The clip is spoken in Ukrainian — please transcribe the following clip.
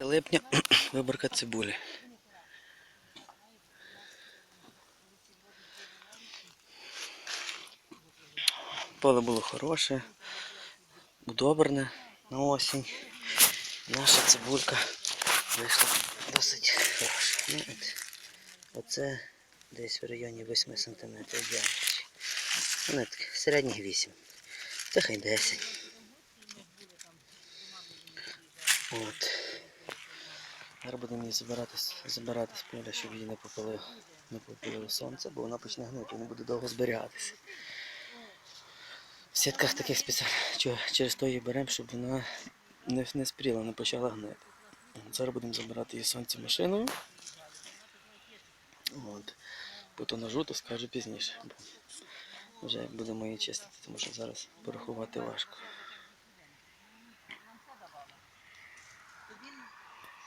липня виборка цибулі. Поле було хороше, удобрене на осінь. Наша цибулька вийшла досить хороша. Ну, оце десь в районі 8 см діаметрі. Вони такі, середніх 8. Це хай 10. От. Зараз будемо її забирати, з- забирати з поля, щоб її не попалило, не попалило сонце, бо вона почне гнити, не буде довго зберігатися. В сітках таких спеціально через то її беремо, щоб вона не, не спріла, не почала гнити. Зараз будемо забирати її сонце машиною. От. По тонажу, то скажу пізніше. Бо вже будемо її чистити, тому що зараз порахувати важко.